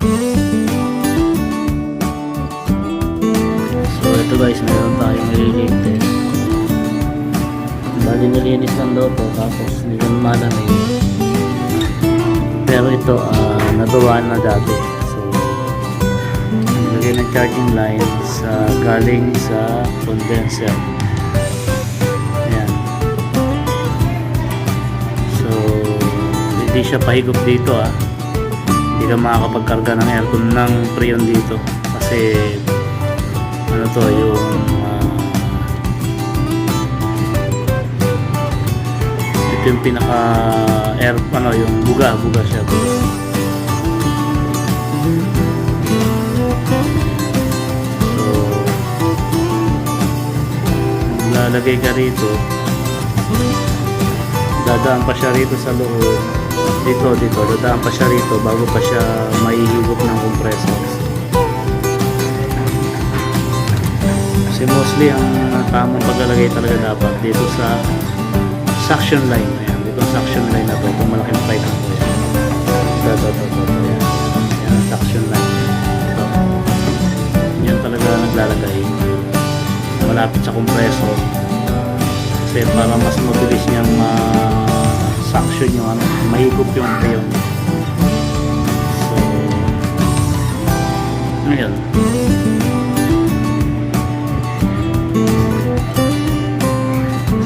So ito guys, meron tayong nililiit test. Bali nilinis lang daw to tapos ko malamig. Pero ito, ah, nagawa na dati. So, nilagay ng charging line sa galing sa condenser. Ayan. So, hindi siya pahigop dito ah. Ka makakapagkarga ng aircon ng Freon dito. Kasi, ano to, yung ah, ito yung pinaka air ano yung buga buga siya buga. so lalagay ka rito dadaan pa siya rito sa loob dito dito. Dadaan pa siya rito bago pa siya maihigop ng compressor. Kasi mostly ang tamang paglalagay talaga dapat dito sa suction line ayan dito ang suction line na to. Itong malaking pipe na to. Ito ito ito ito. Yan. Yan ang suction line. Ito yan talaga naglalagay. Malapit sa compressor. Kasi para mas mabilis niyang ma-suction yung ano mahigop yung freon so ayun.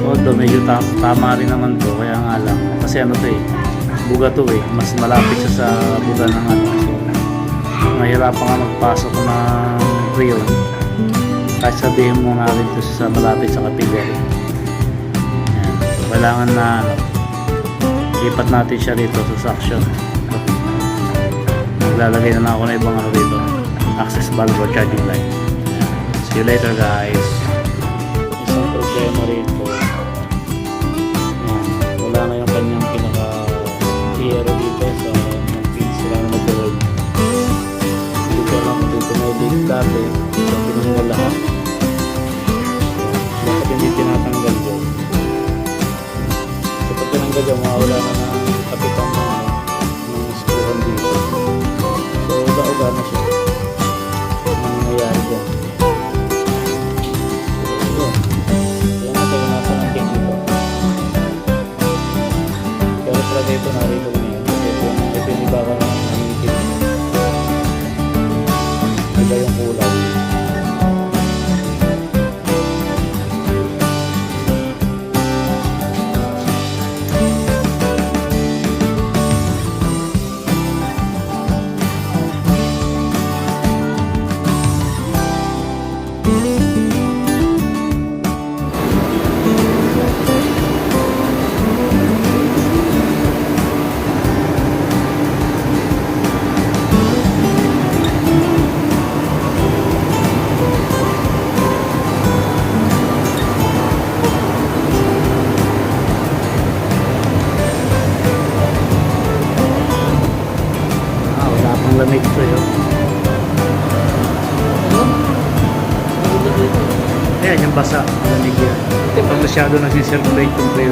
So although medyo tam tama rin naman to kaya nga lang. Kasi ano to eh buga to eh. Mas malapit siya sa buga ng ano. So mahirapan ka magpasok ng freon kahit sabihin mo na rin to sa malapit sa kapilya Ayan. so kailangan na ano lipat natin siya rito sa suction. Maglalagay na, na ako ng ibang ano rito. Access valve or charging Ayan. see you later guys so pag tinanggal yun mawawala na ng kapitan lamig to yun ayan yung basa. Lamig yan pag masyado nagsisirculate yung play